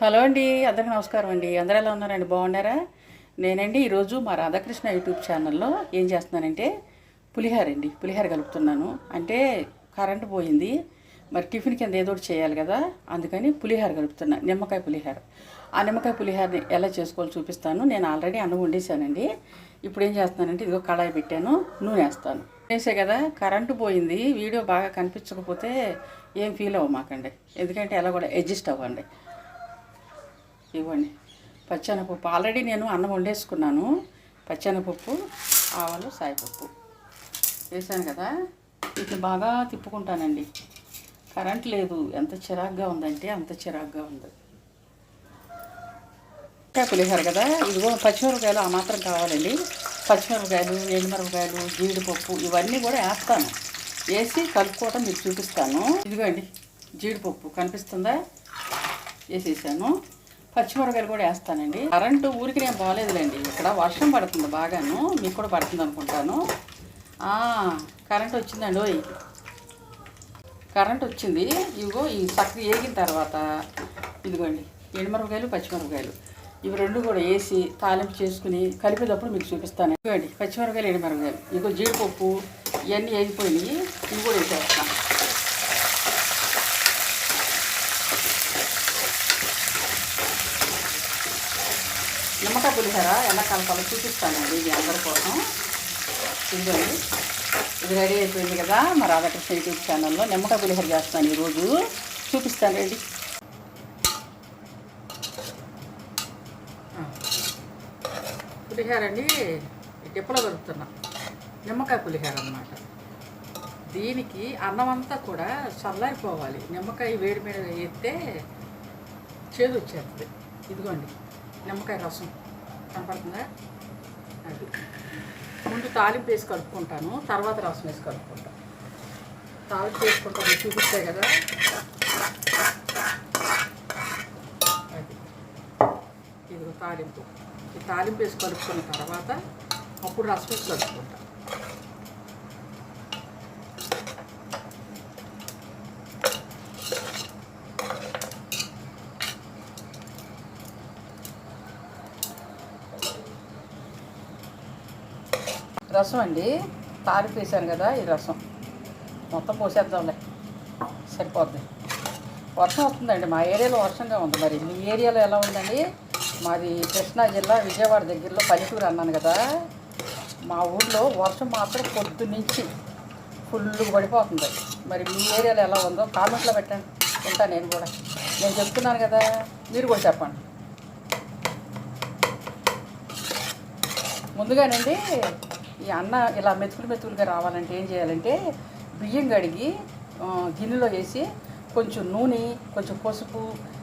Hello అండి అందరికీ నమస్కారం అండి. అందరూ ఎలా ఉన్నారండి? బాగున్నారా? నేనండి ఈరోజు మా రాధాకృష్ణ యూట్యూబ్ ఛానల్లో ఏం చేస్తున్నానంటే పులిహార అండి పులిహార కలుపుతున్నాను. అంటే కరెంటు పోయింది మరి టిఫిన్ కింద ఏదో ఒకటి చేయాలి కదా అందుకని పులిహార కలుపుతున్నా నిమ్మకాయ పులిహార. ఆ నిమ్మకాయ పులిహారని ఎలా చేసుకోవాలో చూపిస్తాను. నేను ఆల్రెడీ అన్నం వండేసానండి ఇప్పుడు ఏం చేస్తున్నానంటే ఇదిగో కళాయి పెట్టాను నూనె వేస్తాను. వేసే కదా కరెంటు పోయింది వీడియో బాగా కనిపించకపోతే ఏం ఫీల్ అవ్వమాకండి. ఎందుకంటే ఎలా కూడా అడ్జస్ట్ అవ్వండి. ఇవ్వండి. పచ్చెనపప్పు. ఆల్రెడీ నేను అన్నం వండేసుకున్నాను. పచ్చెనపప్పు ఆవాలు సాయిపప్పు. వేసాను కదా? ఇది బాగా తిప్పుకుంటానండి. కరెంట్ లేదు. ఎంత చిరాగ్గా ఉందంటే అంత చిరాగ్గా ఉంది. ఇంకా పులిహోర కదా? ఇదిగో పచ్చిమిరపకాయలు ఆ మాత్రం కావాలండి. పచ్చిమిరపకాయలు ఎండుమిరపకాయలు జీడిపప్పు ఇవన్నీ కూడా వేస్తాను. వేసి కలుపుకోవటం మీకు చూపిస్తాను. ఇదిగోండి జీడిపప్పు కనిపిస్తుందా? వేసేసాను. పచ్చిమిరపకాయలు కూడా వేస్తానండి. కరెంటు ఊరికి నేను బాగాలేదులేండి. ఇక్కడ వర్షం పడుతుంది బాగాను. మీకు కూడా పడుతుంది అనుకుంటాను. కరెంట్ వచ్చిందండి. ఓయ్. కరెంట్ వచ్చింది. ఇదిగో ఈ చక్కగా ఏగిన తర్వాత ఇదిగోండి. ఎండుమిరపకాయలు పచ్చిమిరపకాయలు. ఇవి రెండు కూడా వేసి తాలింపు చేసుకుని కలిపేటప్పుడు మీకు చూపిస్తాను. ఇదిగోండి పచ్చిమిరపకాయలు ఎండుమిరపకాయలు. ఇదిగో జీడిపప్పు ఇవన్నీ వేగిపోయినాయి ఇవి కూడా వేసేస్తాను నిమ్మకాయ పులిహోర ఎలా కలపాలో చూపిస్తానండి ఇది అందరి కోసం. చూడండి ఇది రెడీ అయిపోయింది కదా. మా రాధాకృష్ణ యూట్యూబ్ ఛానల్లో నిమ్మకాయ పులిహోర చేస్తాను ఈరోజు. చూపిస్తాను రెడీ. పులిహోర అండి ఎప్పుడో దొరుకుతున్నా నిమ్మకాయ పులిహోర అన్నమాట. దీనికి అన్నం అంతా కూడా చల్లారిపోవాలి. నిమ్మకాయ వేడి మీద వేస్తే చేదు వచ్చేస్తుంది. ఇదిగోండి నిమ్మకాయ రసం. కనపడుతుందా? అది. ముందు తాలింపు వేసి కలుపుకుంటాను తర్వాత రసం వేసి కలుపుకుంటాను తాలింపు వేసుకుంటాను చూపిస్తాయి కదా. అది. ఇదిగో తాలింపు. ఈ తాలింపు వేసి కలుపుకున్న తర్వాత అప్పుడు రసం వేసి కలుపుకుంటాను రసం అండి. తాలింపు వేసాను కదా ఈ రసం. మొత్తం పోసేద్దాంలే. సరిపోద్ది. వర్షం వస్తుందండి. మా ఏరియాలో వర్షంగా ఉంది మరి. మీ ఏరియాలో ఎలా ఉందండి? మాది కృష్ణా జిల్లా విజయవాడ దగ్గరలో పల్లెటూరు అన్నాను కదా. మా ఊళ్ళో వర్షం మాత్రం పొద్దు నుంచి ఫుల్ పడిపోతుంది. మరి మీ ఏరియాలో ఎలా ఉందో కామెంట్లో పెట్టండి. ఉంటా నేను కూడా. నేను చెప్తున్నాను కదా. మీరు కూడా చెప్పండి. ముందుగానండి ఈ అన్న ఇలా మెతుకులు మెతుకులుగా రావాలంటే ఏం చేయాలంటే బియ్యం కడిగి గిన్నెలో వేసి కొంచెం నూనె కొంచెం పసుపు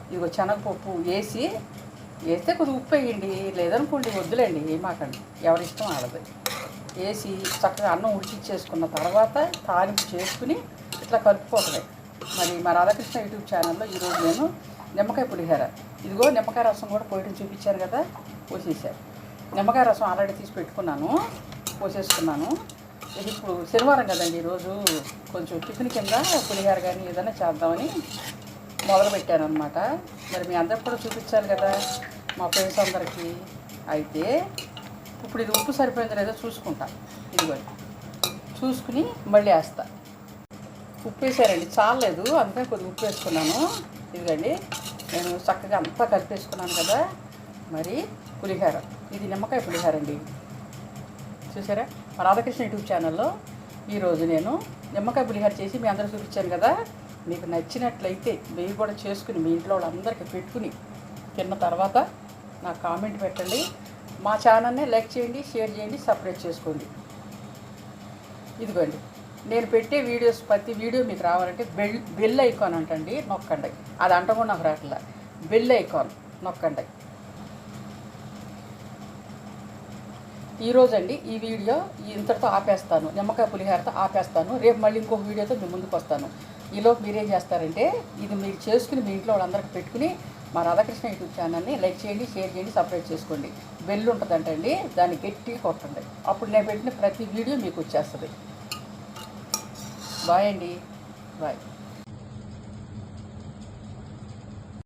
ఇదిగో శనగపప్పు వేసి వేస్తే కొద్దిగా ఉప్పు వేయండి. లేదనుకోండి వద్దులేండి ఏమాకండి ఎవరి ఇష్టం ఆడదు వేసి చక్కగా అన్నం ఉడికిచ్చేసుకున్న తర్వాత తాలింపు చేసుకుని ఇట్లా కలుపుకోవటమే మరి మా రాధాకృష్ణ యూట్యూబ్ ఛానల్లో ఈరోజు నేను నిమ్మకాయ పులిహేర. ఇదిగో నిమ్మకాయ రసం కూడా పోయడం చూపించారు కదా పోసేసారు నిమ్మకాయ రసం ఆల్రెడీ తీసి పెట్టుకున్నాను. పోసేసుకున్నాను. ఇది ఇప్పుడు శనివారం కదండి ఈరోజు. కొంచెం టిఫిన్ కింద పులిహోర కానీ ఏదైనా చేద్దామని మొదలు పెట్టాను అనమాట మరి మీ అందరికి కూడా చూపించాలి కదా మా ఫ్రెండ్స్ అందరికీ. అయితే ఇప్పుడు ఇది ఉప్పు సరిపోయిందో లేదో చూసుకుంటా. ఇదిగోండి చూసుకుని మళ్ళీ వేస్తా. ఉప్పు వేసారండి చాలేదు అందుకని కొద్దిగా ఉప్పు వేసుకున్నాను. ఇదిగండి నేను చక్కగా అంతా కలిపేసుకున్నాను కదా. మరి పులిహోర. ఇది నిమ్మకాయ పులిహోర అండి. చూసారా? మా రాధాకృష్ణ యూట్యూబ్ ఛానల్లో ఈరోజు నేను నిమ్మకాయ పులిహోర చేసి మీ అందరూ చూపించాను కదా. మీకు నచ్చినట్లయితే మీరు కూడా చేసుకుని మీ ఇంట్లో వాళ్ళందరికీ పెట్టుకుని తిన్న తర్వాత నాకు కామెంట్ పెట్టండి. మా ఛానల్ని లైక్ చేయండి షేర్ చేయండి సపరేట్ చేసుకోండి. ఇదిగోండి. నేను పెట్టే వీడియోస్ ప్రతి వీడియో మీకు రావాలంటే బెల్ బెల్ ఐకాన్ అంటండి నొక్కండి. అది అంటకుండా నాకు రావట్లే బెల్ ఐకాన్ నొక్కండి. ఈరోజు అండి ఈ వీడియో ఇంతటితో ఆపేస్తాను. నిమ్మకాయ పులిహోరతో ఆపేస్తాను. రేపు మళ్ళీ ఇంకొక వీడియోతో మీ ముందుకు వస్తాను. ఈలోపు మీరేం చేస్తారంటే ఇది మీరు చేసుకుని మీ ఇంట్లో వాళ్ళందరికీ పెట్టుకుని మా రాధాకృష్ణ యూట్యూబ్ ఛానల్ని లైక్ చేయండి షేర్ చేయండి సబ్స్క్రైబ్ చేసుకోండి. బెల్ ఉంటుందంటండి. దాన్ని గట్టిగా కొట్టండి. అప్పుడు నేను పెట్టిన ప్రతి వీడియో మీకు వచ్చేస్తుంది. బాయ్ అండి. బాయ్.